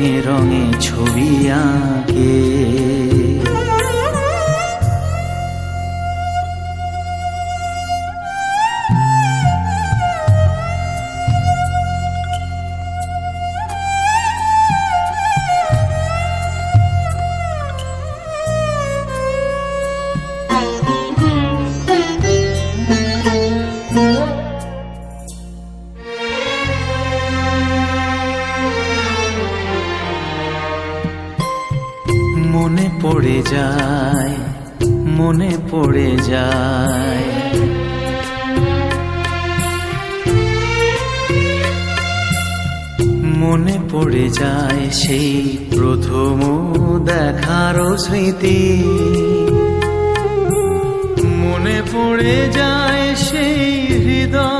রঙে রঙে ছবি আঁকে। মনে পড়ে যায়, মনে পড়ে যায়। মনে পড়ে যায় সেই প্রথম দেখার স্মৃতি। মনে পড়ে যায় সেই হৃদয়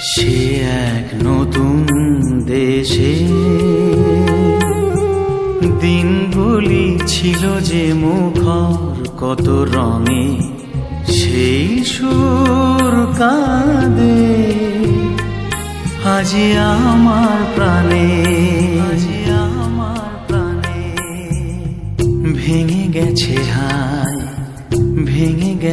সে এক নতুন দেশে। দিনগুলি ছিল যে মুখর, কত রঙে সেই সুর কাঁদে। আজি আমার প্রাণে, আজি আমার প্রাণে ভেঙে গেছে হায়, ভেঙে গেছে